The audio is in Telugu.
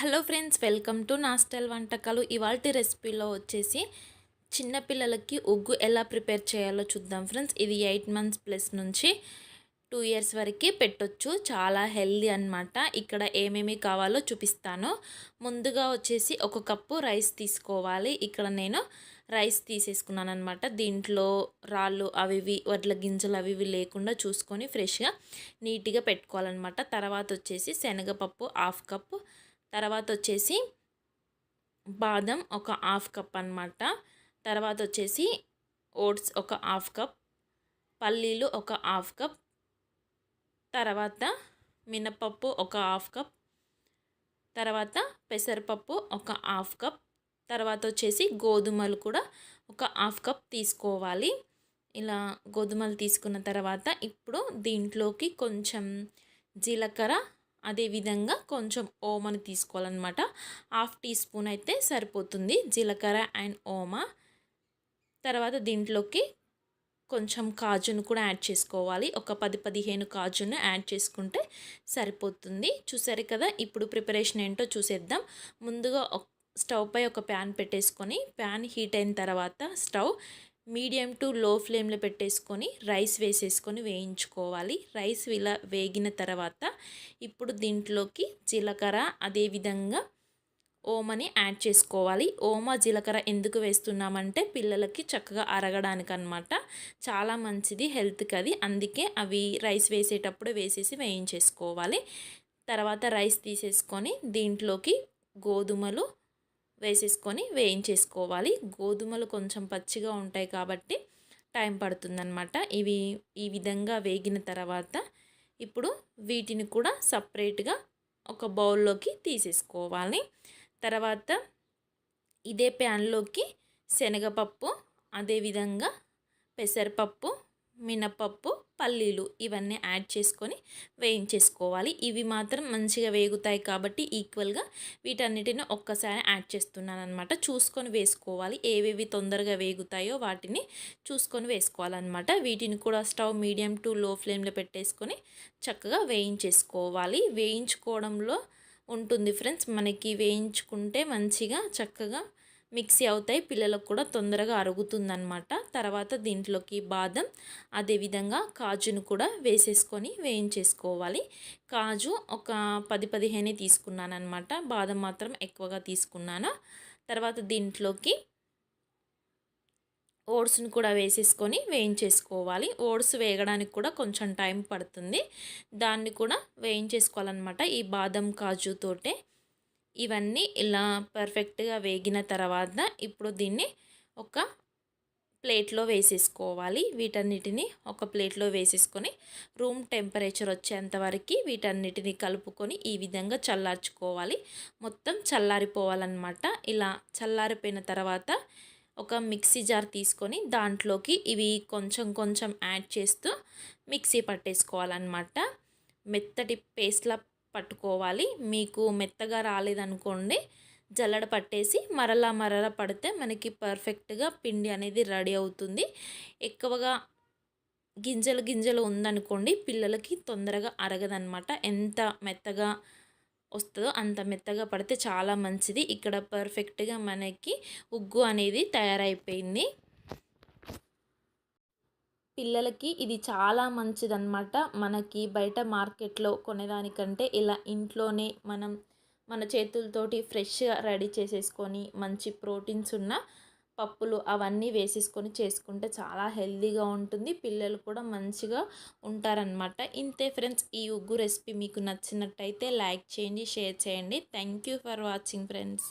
హలో ఫ్రెండ్స్ వెల్కమ్ టు నాస్టల్ వంటకాలు. ఇవాళ రెసిపీలో వచ్చేసి చిన్నపిల్లలకి ఉగ్గు ఎలా ప్రిపేర్ చేయాలో చూద్దాం ఫ్రెండ్స్. ఇది ఎయిట్ మంత్స్ ప్లస్ నుంచి టూ ఇయర్స్ వరకు పెట్టొచ్చు. చాలా హెల్దీ అనమాట ఇక్కడ ఏమేమి కావాలో చూపిస్తాను. ముందుగా వచ్చేసి ఒక కప్పు రైస్ తీసుకోవాలి. ఇక్కడ నేను రైస్ తీసేసుకున్నాను అనమాట దీంట్లో రాళ్ళు అవివి వడ్ల గింజలు అవివి లేకుండా చూసుకొని ఫ్రెష్గా నీట్గా పెట్టుకోవాలన్నమాట. తర్వాత వచ్చేసి శనగపప్పు హాఫ్ కప్పు తర్వాత వచ్చేసి బాదం ఒక హాఫ్ కప్ అనమాట తర్వాత వచ్చేసి ఓట్స్ ఒక హాఫ్ కప్ పల్లీలు ఒక హాఫ్ కప్ తర్వాత మినపప్పు ఒక హాఫ్ కప్ తర్వాత పెసరపప్పు ఒక హాఫ్ కప్ తర్వాత వచ్చేసి గోధుమలు కూడా ఒక హాఫ్ కప్ తీసుకోవాలి. ఇలా గోధుమలు తీసుకున్న తర్వాత ఇప్పుడు దీంట్లోకి కొంచెం జీలకర్ర అదేవిధంగా కొంచెం ఓమని తీసుకోవాలన్నమాట. హాఫ్ టీ స్పూన్ అయితే సరిపోతుంది. జీలకర్ర అండ్ ఓమ. తర్వాత దీంట్లోకి కొంచెం కాజును కూడా యాడ్ చేసుకోవాలి. ఒక పది పదిహేను కాజును యాడ్ చేసుకుంటే సరిపోతుంది. చూసారు కదా ఇప్పుడు ప్రిపరేషన్ ఏంటో చూసేద్దాం. ముందుగా స్టవ్ పై ఒక ప్యాన్ పెట్టేసుకొని ప్యాన్ హీట్ అయిన తర్వాత స్టవ్ మీడియం టు లో ఫ్లేమ్లో పెట్టేసుకొని రైస్ వేసేసుకొని వేయించుకోవాలి. రైస్ ఇలా వేగిన తర్వాత ఇప్పుడు దీంట్లోకి జీలకర్ర అదేవిధంగా ఓమని యాడ్ చేసుకోవాలి. ఓమ జీలకర్ర ఎందుకు వేస్తున్నామంటే పిల్లలకి చక్కగా అరగడానికి అనమాట చాలా మంచిది హెల్త్కి అది. అందుకే అవి రైస్ వేసేటప్పుడు వేసేసి వేయించేసుకోవాలి. తర్వాత రైస్ తీసేసుకొని దీంట్లోకి గోధుమలు వేసేసుకొని వేయించేసుకోవాలి. గోధుమలు కొంచెం పచ్చిగా ఉంటాయి కాబట్టి టైం పడుతుందన్నమాట. ఇవి ఈ విధంగా వేగిన తర్వాత ఇప్పుడు వీటిని కూడా సపరేట్గా ఒక బౌల్లోకి తీసేసుకోవాలి. తర్వాత ఇదే ప్యాన్లోకి శనగపప్పు అదేవిధంగా పెసరపప్పు మినపప్పు పల్లీలు ఇవన్నీ యాడ్ చేసుకొని వేయించేసుకోవాలి. ఇవి మాత్రం మంచిగా వేగుతాయి కాబట్టి ఈక్వల్గా వీటన్నిటిని ఒక్కసారి యాడ్ చేస్తున్నాను అనమాట చూసుకొని వేసుకోవాలి. ఏవేవి తొందరగా వేగుతాయో వాటిని చూసుకొని వేసుకోవాలన్నమాట. వీటిని కూడా స్టవ్ మీడియం టు లో ఫ్లేమ్లో పెట్టేసుకొని చక్కగా వేయించేసుకోవాలి. వేయించుకోవడంలో ఉంటుంది ఫ్రెండ్స్. మనకి వేయించుకుంటే మంచిగా చక్కగా మిక్సీ అవుతాయి పిల్లలకు కూడా తొందరగా అరుగుతుందనమాట తర్వాత దీంట్లోకి బాదం అదేవిధంగా కాజును కూడా వేసేసుకొని వేయించేసుకోవాలి. కాజు ఒక పది పదిహేనే తీసుకున్నాను అనమాట బాదం మాత్రం ఎక్కువగా తీసుకున్నాను. తర్వాత దీంట్లోకి ఓట్స్ని కూడా వేసేసుకొని వేయించేసుకోవాలి. ఓట్స్ వేగడానికి కూడా కొంచెం టైం పడుతుంది. దాన్ని కూడా వేయించేసుకోవాలన్నమాట ఈ బాదం కాజుతోటే ఇవన్నీ ఇలా పర్ఫెక్ట్గా వేగిన తర్వాత ఇప్పుడు దీన్ని ఒక ప్లేట్లో వేసేసుకోవాలి. వీటన్నిటిని ఒక ప్లేట్లో వేసేసుకొని రూమ్ టెంపరేచర్ వచ్చేంత వరకు వీటన్నిటిని కలుపుకొని ఈ విధంగా చల్లార్చుకోవాలి. మొత్తం చల్లారిపోవాలన్నమాట. ఇలా చల్లారిపోయిన తర్వాత ఒక మిక్సీ జార్ తీసుకొని దాంట్లోకి ఇవి కొంచెం కొంచెం యాడ్ చేస్తూ మిక్సీ పట్టేసుకోవాలన్నమాట. మెత్తటి పేస్ట్లా పట్టుకోవాలి. మీకు మెత్తగా రాలేదనుకోండి జల్లడ పట్టేసి మరలా మరల పడితే మనకి పర్ఫెక్ట్గా పిండి అనేది రెడీ అవుతుంది. ఎక్కువగా గింజలు గింజలు ఉందనుకోండి పిల్లలకి తొందరగా అరగదనమాట ఎంత మెత్తగా వస్తుందో అంత మెత్తగా పడితే చాలా మంచిది. ఇక్కడ పర్ఫెక్ట్గా మనకి ఉగ్గు అనేది తయారైపోయింది. పిల్లలకి ఇది చాలా మంచిదన్నమాట. మనకి బయట మార్కెట్లో కొనేదానికంటే ఇలా ఇంట్లోనే మనం మన చేతులతోటి ఫ్రెష్గా రెడీ చేసేసుకొని మంచి ప్రోటీన్స్ ఉన్న పప్పులు అవన్నీ వేసేసుకొని చేసుకుంటే చాలా హెల్తీగా ఉంటుంది. పిల్లలు కూడా మంచిగా ఉంటారనమాట ఇంతే ఫ్రెండ్స్ ఈ ఉగ్గు రెసిపీ మీకు నచ్చినట్టయితే లైక్ చేయండి షేర్ చేయండి. Thank you for watching friends.